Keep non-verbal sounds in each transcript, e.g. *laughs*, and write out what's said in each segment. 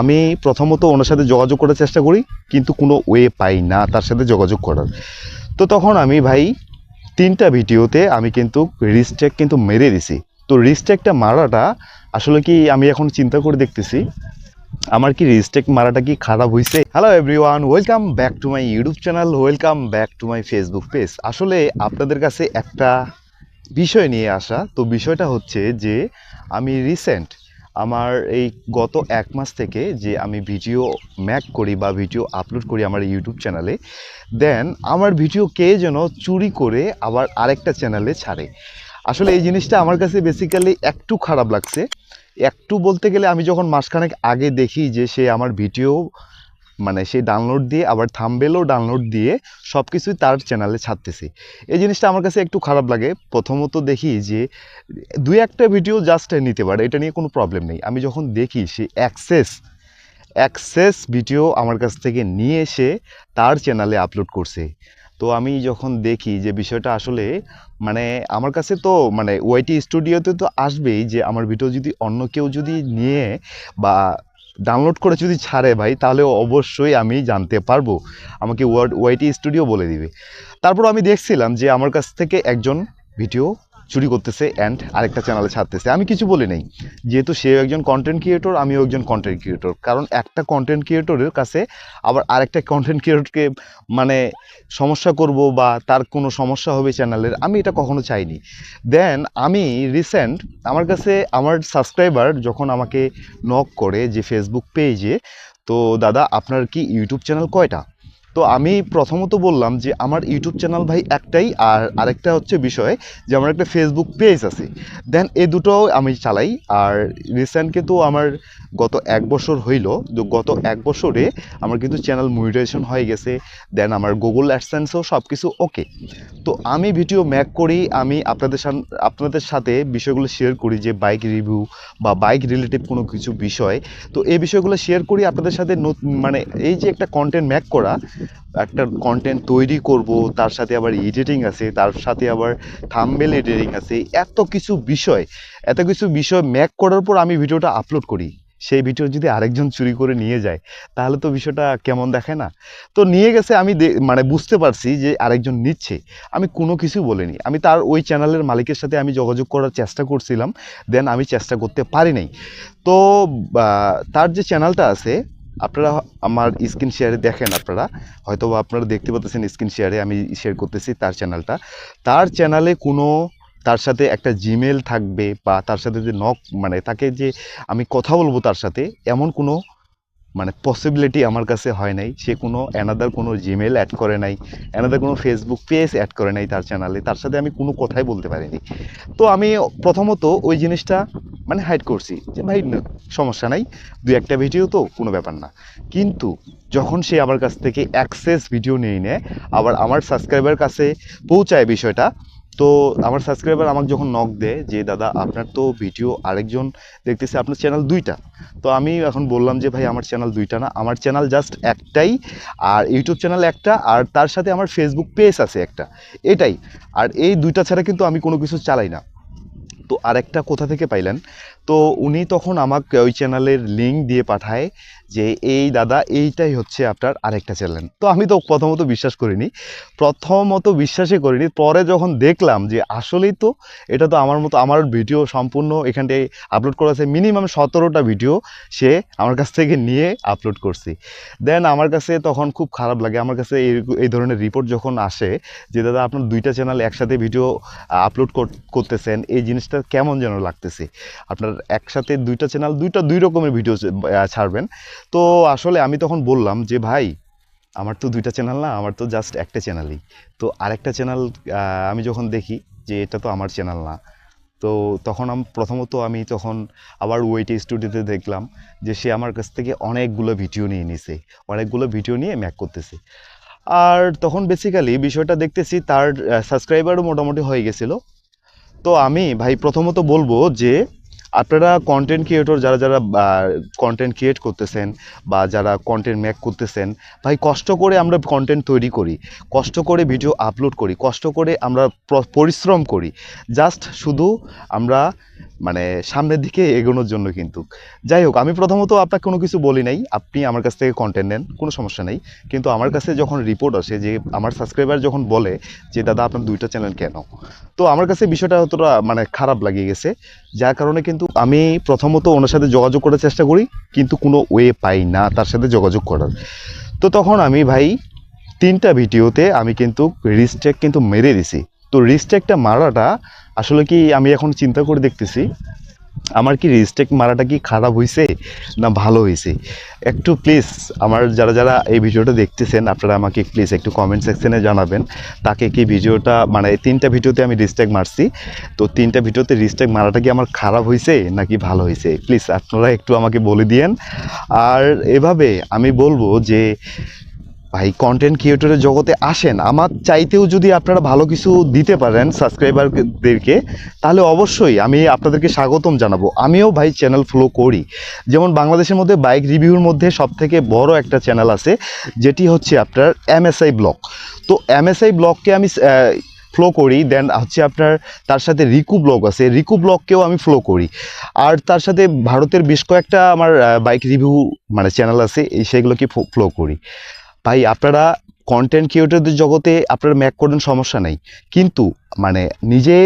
আমি প্রথমত ওনার সাথে যোগাযোগ করার চেষ্টা করি, কিন্তু কোনো ওয়ে পাই না তার সাথে যোগাযোগ করার। তো তখন আমি ভাই তিনটা ভিডিওতে আমি কিন্তু রিস্টেক কিন্তু মেরে দিছি। তো রিস্টেকটা মারাটা আসলে কি আমি এখন চিন্তা করে দেখতেছি, আমার কি রিস্টেক মারাটা কি খারাপ হয়েছে hello everyone welcome back to my YouTube channel welcome back to my Facebook page আসলে আপনাদের কাছে একটা বিষয় নিয়ে আসা, তো বিষয়টা হচ্ছে যে আমি রিসেন্ট আমার এই গত এক মাস থেকে যে আমি ভিডিও ম্যাক করি বা ভিডিও আপলোড করি আমার ইউটিউব চ্যানেলে দেন আমার ভিডিও কে যেন চুরি করে আবার আরেকটা চ্যানেলে ছাড়ে। আসলে এই জিনিসটা আমার কাছে বেসিক্যালি একটু খারাপ লাগছে। একটু বলতে গেলে আমি যখন মাসখানেক আগে দেখি যে সে আমার ভিডিও মানে সেই ডাউনলোড দিয়ে, আবার থামবেলও ডাউনলোড দিয়ে সব কিছুই তার চ্যানেলে ছাড়তেছে। এই জিনিসটা আমার কাছে একটু খারাপ লাগে। প্রথমত দেখি যে, দুই একটা ভিডিও জাস্ট নিতে পারে, এটা নিয়ে কোনো প্রবলেম নেই। আমি যখন দেখি সে অ্যাক্সেস অ্যাক্সেস ভিডিও আমার কাছ থেকে নিয়ে এসে তার চ্যানেলে আপলোড করছে। তো আমি যখন দেখি যে বিষয়টা আসলে মানে আমার কাছে তো মানে ওয়াইটি স্টুডিওতে তো আসবেই যে আমার ভিডিও যদি অন্য কেউ যদি নিয়ে বা ডাউনলোড করে যদি ছাড়ে ভাই, তাহলে অবশ্যই আমি জানতে পারব। আমাকে ওয়ার্ড ওয়াইটি স্টুডিও বলে দিবে। তারপর আমি দেখছিলাম যে আমার কাছ থেকে একজন ভিডিও চুরি করতেছে অ্যান্ড আরেকটা চ্যানেলে ছাড়তেছে। আমি কিছু বলি নাই। যেহেতু সেও একজন কন্টেন্ট ক্রিয়েটর আমিও একজন কন্টেন্ট ক্রিয়েটর কারণ একটা কন্টেন্ট ক্রিয়েটরের কাছে আবার আরেকটা কন্টেন্ট ক্রিয়েটরকে মানে সমস্যা করব বা তার কোনো সমস্যা হবে চ্যানেলের আমি এটা কখনো চাইনি। দেন আমি রিসেন্ট আমার কাছে আমার সাবস্ক্রাইবার যখন আমাকে নক করে যে ফেসবুক পেজে তো দাদা আপনার কি ইউটিউব চ্যানেল কয়টা? তো আমি প্রথমত বললাম যে আমার ইউটিউব চ্যানেল ভাই একটাই, আর আরেকটা হচ্ছে বিষয় যে আমার একটা ফেসবুক পেজ আছে। দেন এ দুটো আমি চালাই, আর রিসেন্ট কিন্তু আমার গত এক বছর হইল গত এক বছরে আমার কিন্তু চ্যানেল মনিটাইজেশন হয়ে গেছে দেন আমার গুগল অ্যাডসেন্সও সব কিছু ওকে তো আমি ভিডিও ম্যাক করি, আমি আপনাদের আপনাদের সাথে বিষয়গুলো শেয়ার করি যে বাইক রিভিউ বা বাইক রিলেটিভ কোনো কিছু বিষয়। তো এই বিষয়গুলো শেয়ার করি আপনাদের সাথে মানে এই যে একটা কন্টেন্ট ম্যাক করা একটা কন্টেন্ট তৈরি করব, তার সাথে আবার এডিটিং আছে, তার সাথে আবার থাম্বেল এডিটিং আছে, এত কিছু বিষয়, এত কিছু বিষয় ম্যাক করার পর আমি ভিডিওটা আপলোড করি। সেই ভিডিও যদি আরেকজন চুরি করে নিয়ে যায়, তাহলে তো বিষয়টা কেমন দেখে না? তো নিয়ে গেছে, আমি মানে বুঝতে পারছি যে আরেকজন নিচ্ছে। আমি কোনো কিছু বলিনি। আমি তার ওই চ্যানেলের মালিকের সাথে আমি যোগাযোগ করার চেষ্টা করছিলাম দেন আমি চেষ্টা করতে পারি নাই। তো তার যে চ্যানেলটা আছে আপনারা আমার স্ক্রিন শেয়ারে দেখেন আপনারা। হয়তো আপনারা দেখতে পাচ্ছেন স্ক্রিন শেয়ারে আমি শেয়ার করতেছি তার চ্যানেলটা তার চ্যানেলে কোনো, তার সাথে একটা জিমেল থাকবে বা তার সাথে যে নক মানে তাকে যে আমি কথা বলব তার সাথে, এমন কোনো মানে পসিবিলিটি আমার কাছে হয় নাই। সে কোনো অ্যানাদার কোনো জিমেল অ্যাড করে নাই অ্যানাদার কোনো ফেসবুক পেজ অ্যাড করে নাই তার চ্যানেলে তার সাথে আমি কোনো কথাই বলতে পারিনি। তো আমি প্রথমত ওই জিনিসটা মানে হাইড করছি যে, ভাই সমস্যা নাই, দু একটা ভিডিও তো, কোনো ব্যাপার না। কিন্তু যখন সে আমার কাছ থেকে অ্যাক্সেস ভিডিও নিয়ে নেয় আবার আমার সাবস্ক্রাইবার কাছে পৌঁছায় বিষয়টা তো আমার সাবস্ক্রাইবার আমাকে যখন নক দেয় যে, দাদা, আপনার তো ভিডিও আরেকজন দেখতেছে, আপনার চ্যানেল দুইটা। তো আমি এখন বললাম যে, ভাই, আমার চ্যানেল দুইটা না, আমার চ্যানেল জাস্ট একটাই, আর ইউটিউব চ্যানেল একটা, আর তার সাথে আমার ফেসবুক পেজ আছে একটা। এটাই। আর এই দুইটা ছাড়া কিন্তু আমি কোনো কিছু চালাই না। তো আরেকটা কোথা থেকে পাইলেন? তো উনি তখন আমাকে ওই চ্যানেলের লিঙ্ক দিয়ে পাঠায় যে, এই দাদা, এইটাই হচ্ছে আপনার আরেকটা চ্যানেল তো আমি তো প্রথমত বিশ্বাস করিনি। প্রথমত বিশ্বাসই করিনি। পরে যখন দেখলাম যে, আসলেই তো এটা তো আমার মতো, আমার ভিডিও সম্পূর্ণ এখানটায় আপলোড করা আছে মিনিমাম সতেরোটা ভিডিও সে আমার কাছ থেকে নিয়ে আপলোড করছি। দেন আমার কাছে তখন খুব খারাপ লাগে, আমার কাছে এই এই ধরনের রিপোর্ট যখন আসে যে, দাদা, আপনার দুইটা চ্যানেল একসাথে ভিডিও আপলোড করতেছেন, এই জিনিসটা কেমন যেন লাগতেছে? আপনার একসাথে দুইটা চ্যানেল দুইটা, দুই রকমের ভিডিও ছাড়বেন। তো আসলে আমি তখন বললাম যে, ভাই, আমার তো দুইটা চ্যানেল না, আমার তো জাস্ট একটা চ্যানেলই তো আরেকটা চ্যানেল আমি যখন দেখি যে, এটা তো আমার চ্যানেল না, তো তখন আমি, প্রথমত আমি তখন আবার ওয়েটে স্টুডিওতে দেখলাম যে, সে আমার কাছ থেকে অনেকগুলো ভিডিও নিয়ে নিছে, অনেকগুলো ভিডিও নিয়ে ম্যাক করতেছে। আর তখন বেসিক্যালি বিষয়টা দেখতেছি তার সাবস্ক্রাইবারও মোটামুটি হয়ে গেছিল। তো আমি, ভাই, প্রথমত বলব যে আপনারা কন্টেন্ট ক্রিয়েটর যারা যারা কন্টেন্ট ক্রিয়েট করতেছেন বা যারা কন্টেন্ট মেক করতেছেন, ভাই কষ্ট করে আমরা কন্টেন্ট তৈরি করি, কষ্ট করে ভিডিও আপলোড করি, কষ্ট করে আমরা পরিশ্রম করি। জাস্ট শুধু আমরা মানে সামনের দিকে এগোনোর জন্য কিন্তু। যাই হোক, আমি প্রথমত আপনাকে কোনো কিছু বলি নাই। আপনি আমার কাছ থেকে কন্টেন্ট নেন, কোনো সমস্যা নেই। কিন্তু আমার কাছে যখন রিপোর্ট আসে যে আমার সাবস্ক্রাইবার যখন বলে যে, দাদা, আপনার দুইটা চ্যানেল কেন? তো আমার কাছে বিষয়টা অতটা মানে খারাপ লাগিয়ে গেছে। যার কারণে কিন্তু আমি প্রথমত ওনার সাথে যোগাযোগ করার চেষ্টা করি, কিন্তু কোনো ওয়ে পাই না তার সাথে যোগাযোগ করার। তো তখন আমি, ভাই, তিনটা ভিডিওতে আমি কিন্তু রিস্টেক কিন্তু মেরে দিছি। তো রিস্টেকটা মারাটা আসলে কি আমি এখন চিন্তা করে দেখতেছি, আমার কি রিস্টেক মারাটা কি খারাপ হয়েছে না ভালো হয়েছে একটু প্লিজ আমার যারা যারা এই ভিডিওটা দেখতেছেন, আপনারা আমাকে প্লিজ একটু কমেন্ট সেকশনে জানাবেন, তাকে কি ভিডিওটা মানে তিনটা ভিডিওতে আমি রিস্টেক মারছি, তো তিনটা ভিডিওতে রিস্টেক মারাটা কি আমার খারাপ হয়েছে নাকি ভালো হয়েছে প্লিজ আপনারা একটু আমাকে বলে দিয়েন। আর এভাবে আমি বলব যে ভাই কন্টেন্ট ক্রিয়েটরের জগতে আসেন। আমার চাইতেও যদি আপনারা ভালো কিছু দিতে পারেন সাবস্ক্রাইবারদেরকে তাহলে অবশ্যই আমি আপনাদেরকে স্বাগতম জানাব। আমিও ভাই চ্যানেল ফলো করি। যেমন বাংলাদেশের মধ্যে বাইক রিভিউর মধ্যে সব থেকে বড় একটা চ্যানেল আছে, যেটি হচ্ছে আপনার এমএসআই ব্লগ তো এমএসআই ব্লগকে আমি ফ্লো করি দেন হচ্ছে আপনার তার সাথে রিকু ব্লগ আছে। রিকু ব্লগকেও আমি ফ্লো করি। আর তার সাথে ভারতের বেশ কয়েকটা আমার বাইক রিভিউ মানে চ্যানেল আছে সেগুলোকে ফ্লো করি। ভাই আপনারা কন্টেন্ট ক্রিয়েটরদের জগতে আপনারা ম্যাক করেন সমস্যা নেই। কিন্তু মানে নিজে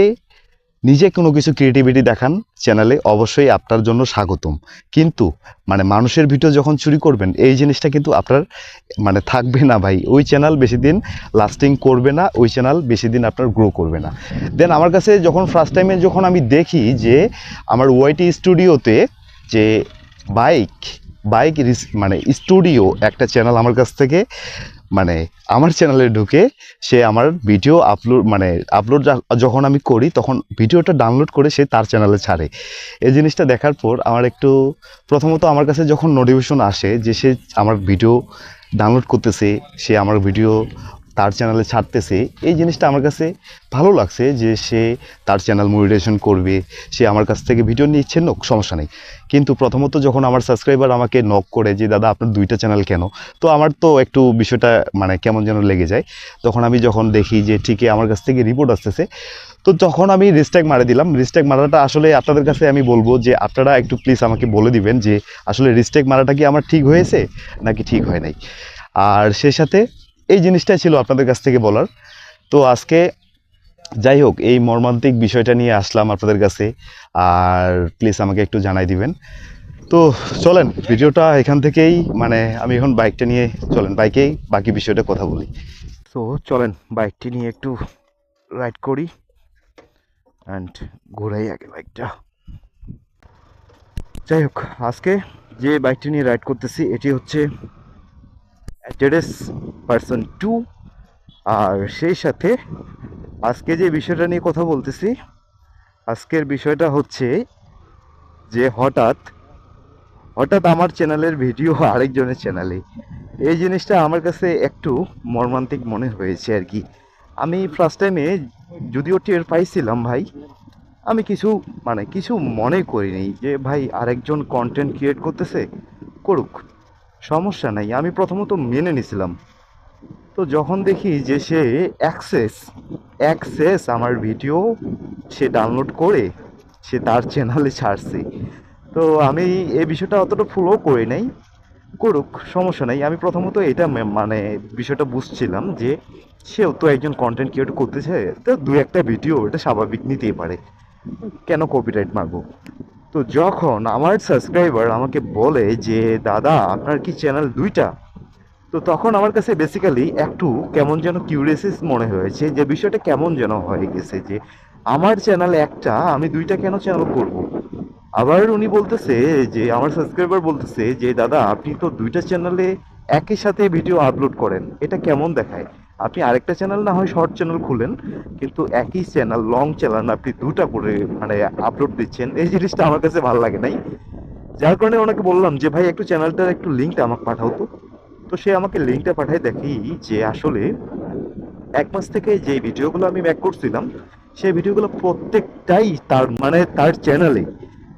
নিজে কোনো কিছু ক্রিয়েটিভিটি দেখান চ্যানেলে অবশ্যই আপনার জন্য স্বাগতম। কিন্তু মানে মানুষের ভিডিও যখন চুরি করবেন, এই জিনিসটা কিন্তু আপনার মানে থাকবে না ভাই। ওই চ্যানেল বেশি দিন লাস্টিং করবে না, ওই চ্যানেল বেশি দিন আপনার গ্রো করবে না। দেন আমার কাছে যখন ফার্স্ট টাইমে যখন আমি দেখি যে আমার ওয়াইটি স্টুডিওতে যে বাইক বাইক মানে স্টুডিও একটা চ্যানেল আমার কাছ থেকে মানে আমার চ্যানেলে ঢুকে সে আমার ভিডিও আপলোড মানে আপলোড যখন আমি করি তখন ভিডিওটা ডাউনলোড করে সে তার চ্যানেলে ছাড়ে। এই জিনিসটা দেখার পর আমার একটু, প্রথমত আমার কাছে যখন নোটিফিকেশন আসে যে সে আমার ভিডিও ডাউনলোড করতেছে, সে আমার ভিডিও তার চ্যানেলে ছাড়তেছে। এই জিনিসটা আমার কাছে ভালো লাগছে যে সে তার চ্যানেল মনিটাইজেশন করবে, সে আমার কাছ থেকে ভিডিও নিচ্ছে নক সমস্যা নেই। কিন্তু প্রথমত যখন আমার সাবস্ক্রাইবার আমাকে নক করে যে, দাদা, আপনার দুইটা চ্যানেল কেন? তো আমার তো একটু বিষয়টা মানে কেমন যেন লেগে যায়। তখন আমি যখন দেখি যে, ঠিকই আমার কাছ থেকে রিপোর্ট আসতেছে। তো যখন আমি রিস্ট্যাক মারে দিলাম। রিস্ট্যাক মারাটা আসলে আপনাদের কাছে আমি বলব যে, আপনারা একটু প্লিজ আমাকে বলে দিবেন যে, আসলে রিস্ট্যাক মারাটা কি আমার ঠিক হয়েছে নাকি ঠিক হয় নাই। আর সেই সাথে এই জিনিসটাই ছিল আপনাদের কাছ থেকে বলার। তো আজকে যাই হোক, এই মর্মান্তিক বিষয়টা নিয়ে আসলাম আপনাদের কাছে, আর প্লিজ আমাকে একটু জানাই দিবেন। তো চলেন, ভিডিওটা এখান থেকেই মানে আমি এখন বাইকটা নিয়ে, চলেন বাইকেই বাকি বিষয়টা কথা বলি। তো চলেন বাইকটি নিয়ে একটু রাইড করি অ্যান্ড ঘোরাই আগে বাইকটা যাই হোক, আজকে যে বাইকটি নিয়ে রাইড করতেছি, এটি হচ্ছে জেডএস পার্সন টু আর সেই সাথে আজকে যে বিষয়টা নিয়ে কথা বলতেছি, আজকের বিষয়টা হচ্ছে যে হঠাৎ হঠাৎ আমার চ্যানেলের ভিডিও *laughs* আরেকজনের চ্যানেলে। এই জিনিসটা আমার কাছে একটু মর্মান্তিক মনে হয়েছে আর কি। আমি ফার্স্ট টাইমে যদিও টের পাইছিলাম ভাই, আমি কিছু মানে কিছু মনে করিনি যে ভাই আরেকজন কন্টেন্ট ক্রিয়েট করতেছে, করুক। সমস্যা নাই, আমি প্রথমত মেনে নিছিলাম। তো যখন দেখি যে সে অ্যাক্সেস অ্যাক্সেস আমার ভিডিও সে ডাউনলোড করে, সে তার চ্যানেলে ছাড়ছে। তো আমি এই বিষয়টা অতটা ফলো করি নাই। করুক, সমস্যা নাই। আমি প্রথমত এটা মানে বিষয়টা বুঝছিলাম যে সেও তো একজন কন্টেন্ট ক্রিয়েট করতেছে, তো দু একটা ভিডিও এটা স্বাভাবিক নিতেই পারে। কেন কপিরাইট মারবো? তো যখন আমার সাবস্ক্রাইবার আমাকে বলে যে, দাদা, আপনার কি চ্যানেল দুইটা? তো তখন আমার কাছে বেসিক্যালি একটু কেমন যেন কিউরিয়াসিস মনে হয়েছে যে, বিষয়টা কেমন যেন হয়ে গেছে যে, আমার চ্যানেল একটা, আমি দুইটা কেন চ্যানেল করব? আবার উনি বলতেছে যে, আমার সাবস্ক্রাইবার বলতেছে যে, দাদা, আপনি তো দুইটা চ্যানেলে একই সাথে ভিডিও আপলোড করেন। এটা কেমন দেখায়? আপনি আরেকটা চ্যানেল না হয় শর্ট চ্যানেল খুলেন, কিন্তু একই চ্যানেল লং চ্যানেল আপনি দুটা করে মানে আপলোড দিচ্ছেন। এই জিনিসটা আমার কাছে ভালো লাগে নাই। যার কারণে ওনাকে বললাম যে, ভাই, একটু চ্যানেলটার একটু লিঙ্কটা আমাকে পাঠাও তো। তো সে আমাকে লিঙ্কটা পাঠায় দেখি যে, আসলে এক মাস থেকে যে ভিডিওগুলো আমি ব্যাক করছিলাম, সেই ভিডিওগুলো প্রত্যেকটাই তার মানে তার চ্যানেলে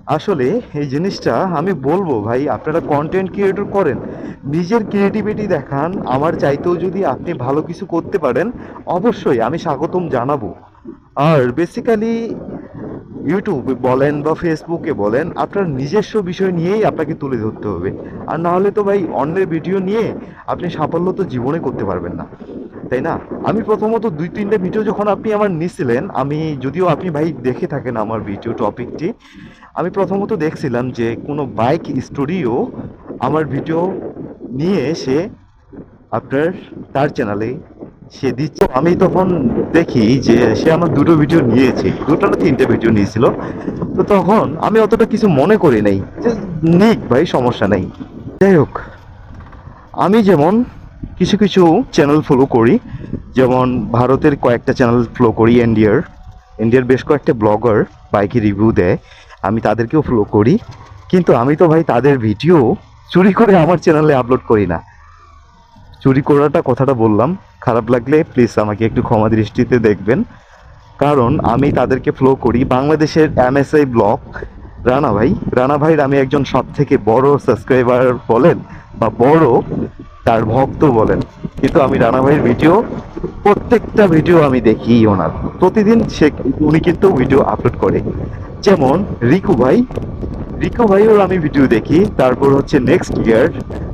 আসলে এই জিনিসটা আমি বলব ভাই, আপনারা কন্টেন্ট ক্রিয়েটর করেন, নিজের ক্রিয়েটিভিটি দেখান, আমার চাইতেও যদি আপনি ভালো কিছু করতে পারেন, অবশ্যই আমি স্বাগতম জানাব। আর বেসিক্যালি ইউটিউবে বলেন বা ফেসবুকে বলেন, আপনার নিজস্ব বিষয় নিয়েই আপনাকে তুলে ধরতে হবে। আর নাহলে তো ভাই, অন্যের ভিডিও নিয়ে আপনি সাফল্য তো জীবনে করতে পারবেন না। তাই না? আমি প্রথমত দুই, তিনটে ভিডিও যখন আপনি আমার নিছিলেন, আমি যদিও আপনি ভাই দেখে থাকেন আমার ভিডিও টপিকটি আমি প্রথমত দেখছিলাম যে কোনো বাইক স্টোরিও আমার ভিডিও নিয়ে সে আপনার, তার চ্যানেলে সে দিচ্ছে। আমি তখন দেখি যে সে আমার দুটো ভিডিও নিয়েছে, দুটো না তিনটে ভিডিও নিয়েছিল। তো তখন আমি অতটা কিছু মনে করি নাই। যে নিক ভাই, সমস্যা নেই। যাই হোক, আমি যেমন কিছু কিছু চ্যানেল ফলো করি। যেমন ভারতের কয়েকটা চ্যানেল ফলো করি ইন্ডিয়ার ইন্ডিয়ার বেশ কয়েকটা ব্লগার বাইকে রিভিউ দেয়। আমি তাদেরকেও ফলো করি। কিন্তু আমি তো ভাই তাদের ভিডিও চুরি করে আমার চ্যানেলে আপলোড করি না। চুরি করাটা কথাটা বললাম। খারাপ লাগলে প্লিজ আমাকে একটু ক্ষমা দৃষ্টিতে দেখবেন। কারণ আমি তাদেরকে ফ্লো করি। বাংলাদেশের এমএসআই ব্লগ রানা ভাই। রানা ভাইয়ের আমি একজন সব থেকে বড় সাবস্ক্রাইবার বলেন, বা বড় তার ভক্ত বলেন, কিন্তু আমি রানা ভাইয়ের ভিডিও, প্রত্যেকটা ভিডিও আমি দেখি ওনার। প্রতিদিন সে উনি কিন্তু ভিডিও আপলোড করে। যেমন রিকু ভাই, রিকু ভাইয়ের আমি ভিডিও দেখি, তারপর হচ্ছে নেক্সট ইয়ার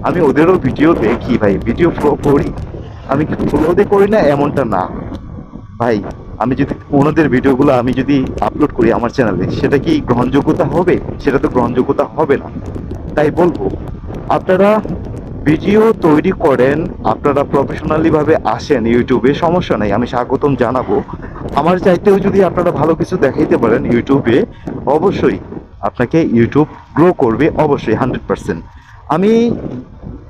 আমি ওদেরও ভিডিও দেখি ভাই, ভিডিও ফলো করি। আমি ফলোতে করি না, এমনটা না। ভাই, আমি যদি ওনাদের ভিডিওগুলো আমি যদি আপলোড করি আমার চ্যানেলে, সেটা কি গ্রহণযোগ্যতা হবে? সেটা তো গ্রহণযোগ্যতা হবে না। তাই বলব, আপনারা ভিডিও তৈরি করেন, আপনারা প্রফেশনালি ভাবে আসেন ইউটিউবে, সমস্যা নেই, আমি স্বাগতম জানাব। আমার চাইতেও যদি আপনারা ভালো কিছু দেখাইতে পারেন ইউটিউবে, অবশ্যই আপনাকে ইউটিউব গ্রো করবে অবশ্যই, হান্ড্রেড পার্সেন্ট। আমি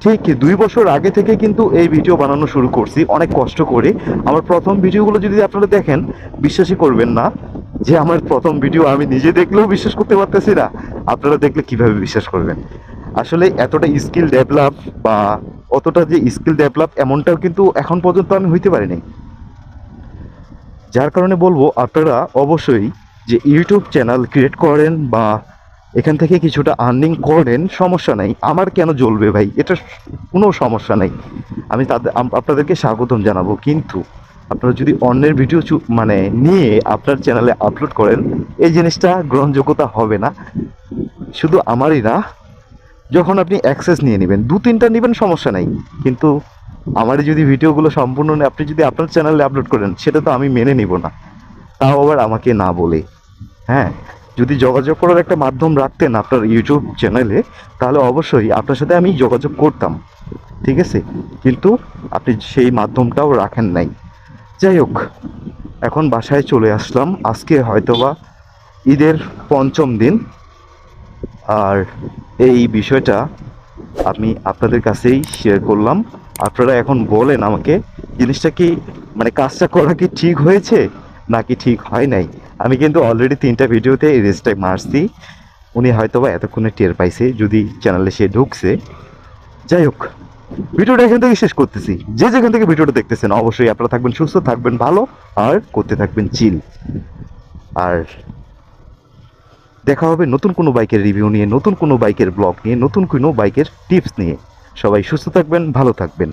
ঠিক দুই বছর আগে থেকে কিন্তু এই ভিডিও বানানো শুরু করছি, অনেক কষ্ট করে। আমার প্রথম ভিডিওগুলো যদি আপনারা দেখেন, বিশ্বাসই করবেন না যে আমার প্রথম ভিডিও আমি নিজে দেখলেও বিশ্বাস করতে পারতেছি না। আপনারা দেখলে কীভাবে বিশ্বাস করবেন? আসলে এতটা স্কিল ডেভেলপ বা অতটা যে স্কিল ডেভেলপ এমনটাও কিন্তু এখন পর্যন্ত আমি হইতে পারিনি। যার কারণে বলব আপনারা অবশ্যই যে ইউটিউব চ্যানেল ক্রিয়েট করেন বা এখান থেকে কিছুটা আর্নিং করেন, সমস্যা নাই। আমার কেন জ্বলবে ভাই? এটা কোনো সমস্যা নাই। আমি তাদের আপনাদেরকে স্বাগতম জানাব। কিন্তু আপনারা যদি অন্যের ভিডিও মানে নিয়ে আপনার চ্যানেলে আপলোড করেন, এই জিনিসটা গ্রহণযোগ্যতা হবে না। শুধু আমারই না যখন আপনি অ্যাক্সেস নিয়ে নেবেন, দু তিনটা নেবেন, সমস্যা নাই। কিন্তু আমার যদি ভিডিওগুলো সম্পূর্ণ আপনি যদি আপনার চ্যানেলে আপলোড করেন, সেটা তো আমি মেনে নিব না। তাও আবার আমাকে না বলে। হ্যাঁ যদি যোগাযোগ করার একটা মাধ্যম রাখতেন আপনার ইউটিউব চ্যানেলে তাহলে অবশ্যই আপনার সাথে আমি যোগাযোগ করতাম। ঠিক আছে? কিন্তু আপনি সেই মাধ্যমটাও রাখেন নাই। যাই হোক, এখন বাসায় চলে আসলাম। আজকে হয়তোবা ঈদের পঞ্চম দিন। আর এই বিষয়টা আমি আপনাদের কাছেই শেয়ার করলাম। আপনারা এখন বলেন আমাকে, জিনিসটা কি মানে কাজটা করা কি ঠিক হয়েছে, নাকি ঠিক হয় নাই? আমি কিন্তু অলরেডি তিনটা ভিডিওতে রেজিস্টার মারছি। উনি হয়তোবা এতক্ষণে টের পাইছে, যদি চ্যানেলে সে ঢুকছে। যাই হোক, ভিডিওটা এখান থেকে শেষ করতেছি। যে যেখান থেকে ভিডিওটা দেখতেছেন, অবশ্যই আপনারা থাকবেন সুস্থ, থাকবেন ভালো, আর করতে থাকবেন চিল আর দেখা হবে নতুন কোনো বাইকের রিভিউ নিয়ে, নতুন কোনো বাইকের ব্লগ নিয়ে, নতুন কোনো বাইকের টিপস নিয়ে। সবাই সুস্থ থাকবেন, ভালো থাকবেন।